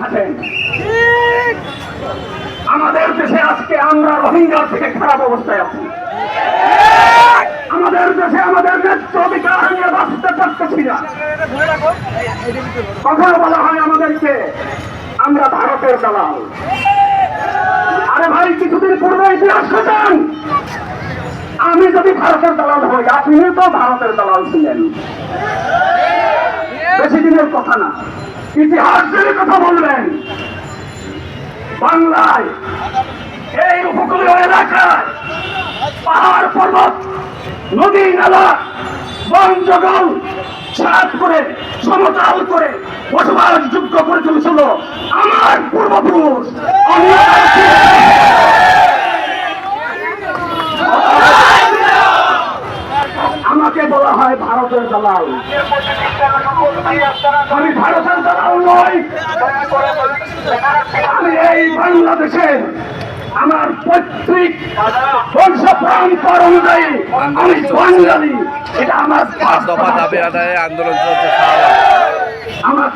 থাকেন। আমাদের দেশে আজকে আমরা রোহিঙ্গার থেকে খারাপ অবস্থায় আছি। আমাদের দেশে আমাদের ন্যায্য অধিকার নিয়ে বাঁচতে পারতেছি না। কখনো বলা হয় আমাদেরকে, আমরা ভারতের দালাল। আরে ভাই, কিছুদিন পূর্বে ইতিহাস খোঁজেন আমি যদি ভারতের দালাল হই, আপনি তো ভারতের দালাল ছিলেন। বেশি দিনের কথা না। ইতিহাস যদি কথা বলবেন বাংলায়, এই উপকূলীয় এলাকায়, পাহাড় পর্বত, নদী, নালা, বন, জঙ্গল ছাদ করে, সমতল করে, বসবাস যোগ্য করে তুলেছিল আমার পূর্বপুরুষ। আমাকে বলা হয় ভারতের দালাল। আমি ভারতের দালাল নই। আমি এই বাংলাদেশে আমার পৈতৃক পরম্পর অনুযায়ী আমি বাঙালি এটা আমার পাঁচ দফা দাবি আদায়ে আন্দোলন চলছে আমাকে